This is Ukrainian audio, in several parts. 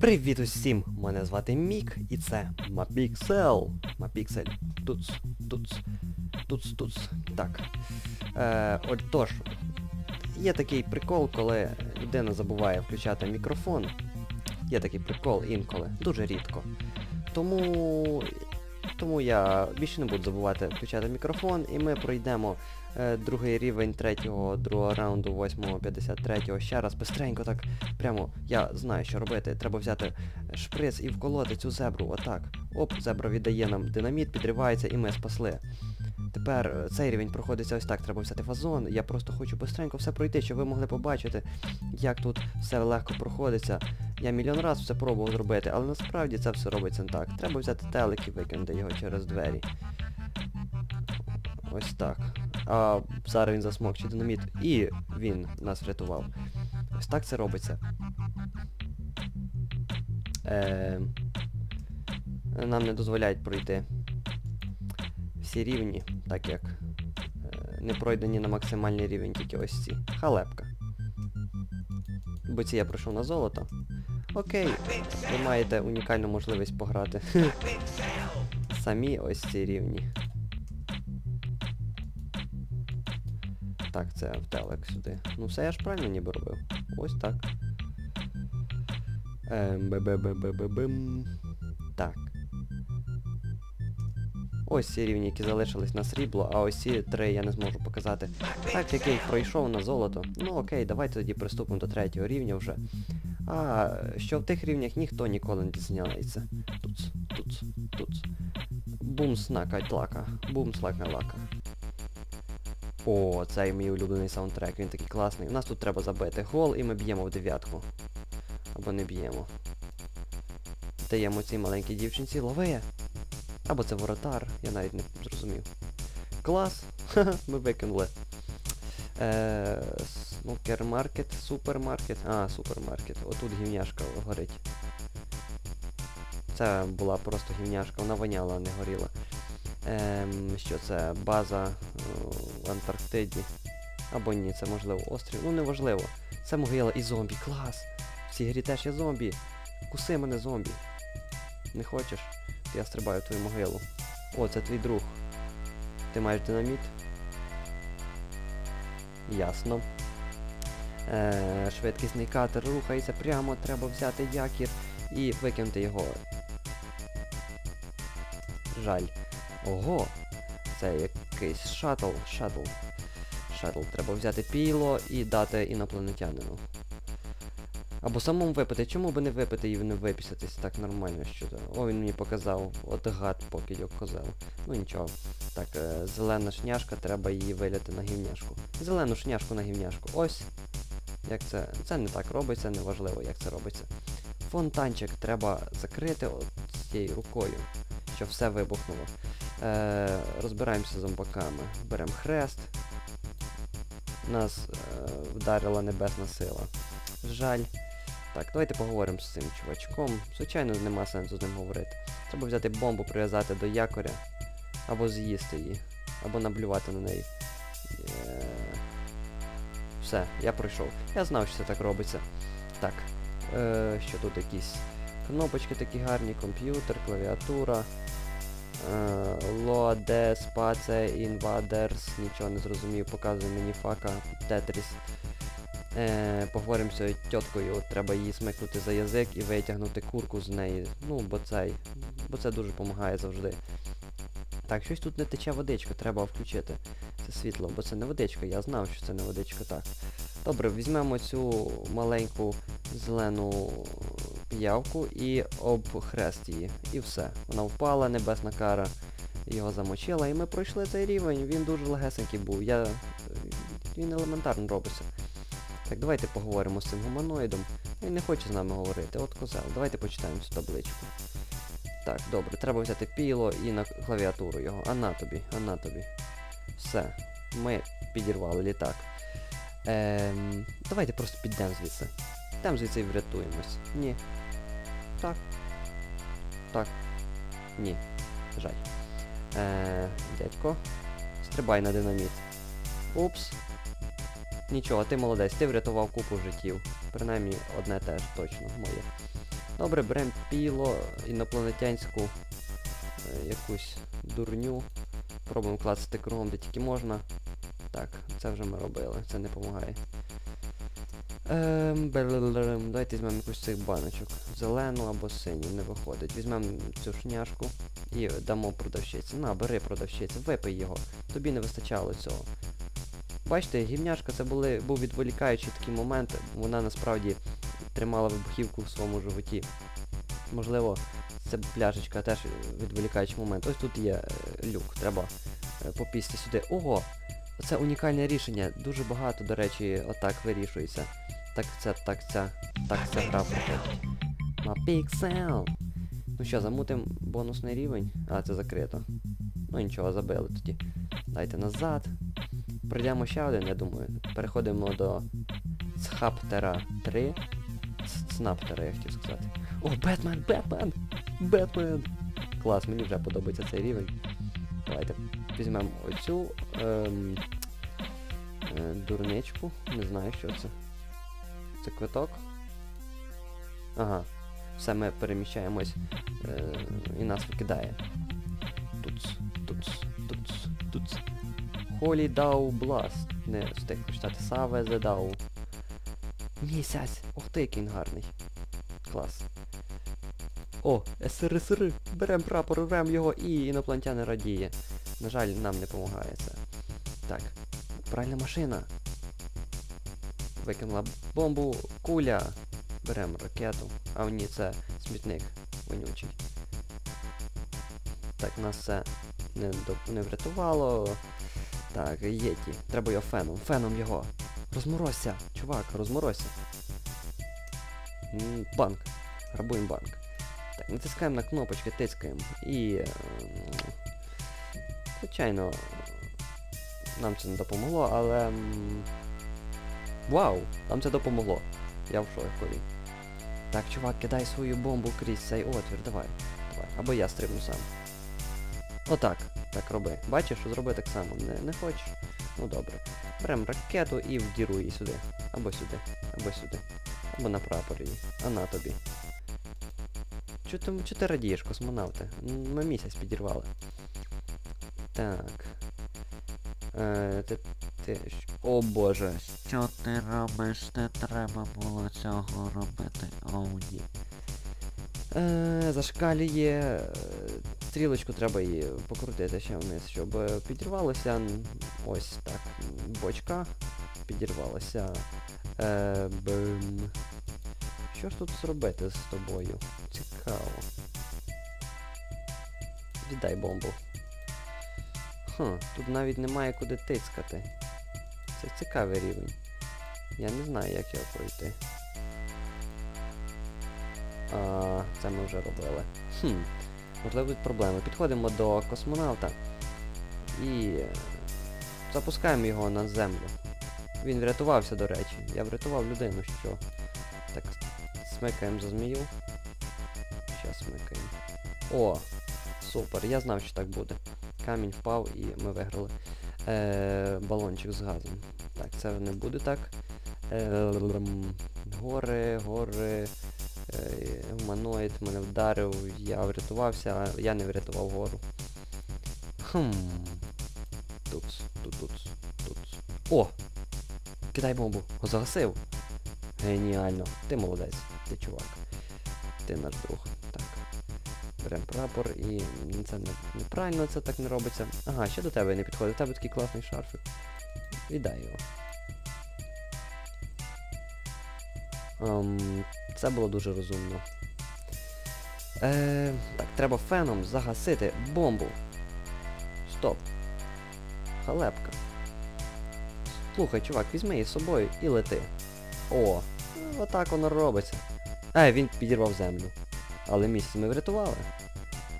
Привіт усім! Мене звати Мік і це Мапіксел. Мапіксель. Туц, туц, туц, туц. Так. Е, отож, є такий прикол, коли людина забуває включати мікрофон. Є такий прикол інколи. Дуже рідко. Тому. Тому я більше не буду забувати включати мікрофон, і ми пройдемо е, другий рівень третього, другого раунду, 8-го, 53-го. Ще раз бистренько так. Прямо я знаю, що робити. Треба взяти шприц і вколоти цю зебру. Отак. Оп, зебра віддає нам динаміт, підривається і ми спасли. Тепер е, цей рівень проходиться ось так, треба взяти фазон. Я просто хочу бистренько все пройти, щоб ви могли побачити, як тут все легко проходиться. Я мільйон раз все пробував зробити, але насправді це все робиться не так. Треба взяти телек і викинути його через двері. Ось так. А зараз він засмокче динаміт. І він нас врятував. Ось так це робиться. Е, нам не дозволяють пройти всі рівні, так як е, не пройдені на максимальний рівень тільки ось ці. Халепка. Бо ці я пройшов на золото. Окей, ви маєте унікальну можливість пограти. Самі ось ці рівні. Так, це в телек сюди. Ну все я ж правильно ніби робив. Ось так. Ем, бе-бе-бе-бе-бе-бим. Так. Ось ці рівні, які залишились на срібло, а ось ці три я не зможу показати. Так, як я їх пройшов на золото. Ну окей, давайте тоді приступимо до третього рівня вже. А що в тих рівнях ніхто ніколи не дізнається. Туц, туц, туц. Бум снака тлака. Бум слака лака. О, цей мій улюблений саундтрек, він такий класний. У нас тут треба забити гол і ми б'ємо в дев'ятку. Або не б'ємо. Даємо цій маленькій дівчинці лови. Або це воротар, я навіть не зрозумів. Клас! Ми викинули. Е, Снукермаркет, супермаркет. А, супермаркет. Отут гівняшка горить. Це була просто гівняшка, вона воняла, не горіла. Ем, що це? База в Антарктиді. Або ні, це можливо острів. Ну неважливо. Це могила і зомбі. Клас! В цій грі теж є зомбі. Куси мене зомбі. Не хочеш? Я стрибаю в твою могилу. О, це твій друг. Ти маєш динаміт? Ясно. Е, швидкісний катер рухається прямо, треба взяти якір і викинути його. Жаль. Ого! Це якийсь шаттл. Шаттл. Шаттл. Треба взяти піло і дати інопланетянину. Або самому випити. Чому би не випити і не випісятись так нормально що то. О, він мені показав. От гад покидьок козел. Ну нічого. Так, е, зелена шняшка, треба її виляти на гівняшку. Зелену шняшку на гівняшку. Ось. Як це. Це не так робиться, неважливо, як це робиться. Фонтанчик треба закрити от цією рукою, щоб все вибухнуло. Е, Розбираємося з зомбаками. Беремо хрест. Нас е, вдарила небесна сила. Жаль. Так, давайте поговоримо з цим чувачком. Звичайно, нема сенсу з ним говорити. Треба взяти бомбу, прив'язати до якоря, або з'їсти її, або наблювати на неї. Е... Все, я пройшов. Я знав, що це так робиться. Так. Е, Що тут якісь кнопочки такі гарні, комп'ютер, клавіатура. Лоде, спаце, інвадерс, нічого не зрозумів, показує мені фака, Тетріс. Е, Поговоримо з тіткою, треба її смикнути за язик і витягнути курку з неї. Ну, бо цей. Бо це дуже допомагає завжди. Так, щось тут не тече водичка, треба включити. Це світло, бо це не водичка, я знав, що це не водичка, так. Добре, візьмемо цю маленьку зелену піявку і обхрест її. І все. Вона впала, небесна кара його замочила, і ми пройшли цей рівень, він дуже легесенький був. Я... Він елементарно робиться. Так, давайте поговоримо з цим гуманоїдом. Він не хоче з нами говорити. От козел. Давайте почитаємо цю табличку. Так, добре, треба взяти піло і на клавіатуру його. А на тобі, а на тобі. Все. Ми підірвали літак. Ем, Давайте просто підемо звідси. Там звідси і врятуємось. Ні. Так. Так. Ні. Жаль. Е, Дядько. Стрибай на динаміт. Упс. Нічого, ти молодець, ти врятував купу життів. Принаймні одне теж точно моє. Добре, беремо піло, інопланетянську е, якусь дурню. Пробуємо клацати кругом, де тільки можна. Так, це вже ми робили, це не допомагає. Ем, давайте візьмемо якусь цих баночок. Зелену або синю, не виходить. Візьмемо цю шняшку і дамо продавщиці. На, бери продавщиці, випий його. Тобі не вистачало цього. Бачите, гівняшка це були, був відволікаючий такий момент. Вона насправді тримала вибухівку в своєму животі. Можливо, це пляшечка теж відволікаючий момент. Ось тут є е, люк, треба е, попісти сюди. Ого! Це унікальне рішення. Дуже багато, до речі, отак вирішується. Так це, так ця, так ця гра. На піксел! Ну що, замутим бонусний рівень? А, це закрито. Ну нічого, забили тоді. Дайте назад. Пройдемо ще один, я думаю. Переходимо до Схаптера 3. Ц- Цнаптера, я хотів сказати. О, Бетмен! Бетмен! Бетмен! Клас, мені вже подобається цей рівень. Давайте візьмемо оцю ем, е, дурничку. Не знаю, що це. Це квиток. Ага. Все ми переміщаємось е, і нас викидає. Туц, туц, туц, туц. Холі Дау Бласт. Не встиг прочитати. Саве Зе Дау. Місяць! Ух ти, який гарний. Клас. О, СРСР! Берем прапор, рвем його і інопланетяни радіє. На жаль, нам не допомагає це. Так. Пральна машина. Викинула бомбу, куля. Беремо ракету. А ні, це смітник вонючий. Так, нас це не, не врятувало. Так, єті. Треба його феном. Феном його. Розморозься, чувак, розморозься. Банк. Грабуємо банк. Так, натискаємо на кнопочки, тискаємо. І. е, Звичайно, нам це не допомогло, але. Вау! Нам це допомогло. Я в шокі. Так, чувак, кидай свою бомбу крізь цей отвір, давай. Давай. Або я стрибну сам. Отак. Так роби. Бачиш, зроби так само. Не, не хочеш? Ну добре. Берем ракету і вдіру її сюди. Або сюди, або сюди. Або на прапор її. А на тобі. Чо ти, радієш, космонавти? Ми місяць підірвали. Так. Е, ти, ти... О боже. Що ти робиш? Не треба було цього робити. О, ні. Е, зашкалює. Стрілочку треба її покрутити ще вниз, щоб е, підірвалося. Ось так. Бочка. Підірвалася. Е, бим. Що ж тут зробити з тобою? Цікаво. Віддай бомбу. Хм, тут навіть немає куди тицькати. Це цікавий рівень. Я не знаю, як його пройти. А, це ми вже робили. Хм, можливо тут проблеми. Підходимо до космонавта і запускаємо його на землю. Він врятувався, до речі. Я врятував людину, що. Так, смикаємо за змію. Щас смикаємо. О! Супер, я знав, що так буде. Камінь впав і ми виграли. Е, балончик з газом. Так, це не буде так. Е, гори, гори. Гуманоїд мене вдарив, я врятувався, а я не врятував гору. Хм. Тут, тут, тут, тут. О! Кидай бомбу. О, загасив. Геніально. Ти молодець, ти чувак. Ти наш друг. Так. Берем прапор і це не, неправильно це так не робиться. Ага, ще до тебе не підходить. У тебе такий класний шарфик. Віддай його. Ем, це було дуже розумно. Е, так, треба феном загасити бомбу. Стоп. Халепка. Слухай, чувак, візьми її з собою і лети. О, ну, отак воно робиться. Е, він підірвав землю. Але місяць ми врятували.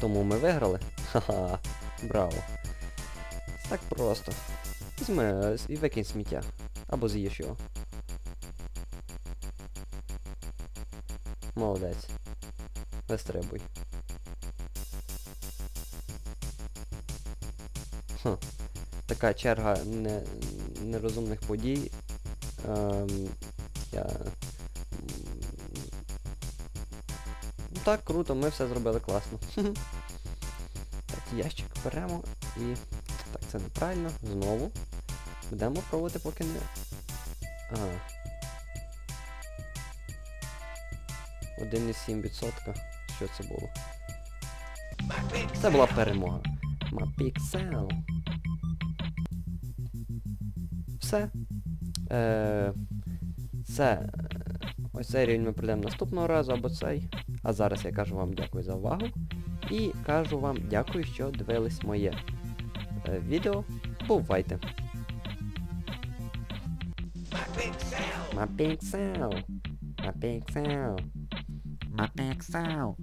Тому ми виграли. Ха-ха. Браво. Так просто. Візьми е, і викинь сміття. Або з'їж його. Молодець. Вистрибуй. Хм. Така черга не, нерозумних подій. Ем, я. м, так, круто, ми все зробили класно. так, ящик беремо і... Так, це неправильно. Знову. Будемо пробувати, поки не... Ага. 1,7%. Що це було? Це була перемога. Мапіксел. Все. Е, це. е, Ось цей рівень ми пройдемо наступного разу або цей. А зараз я кажу вам дякую за увагу. І кажу вам дякую, що дивились моє е, відео. Бувайте! Мапіксел. Мапіксел. Мапексел.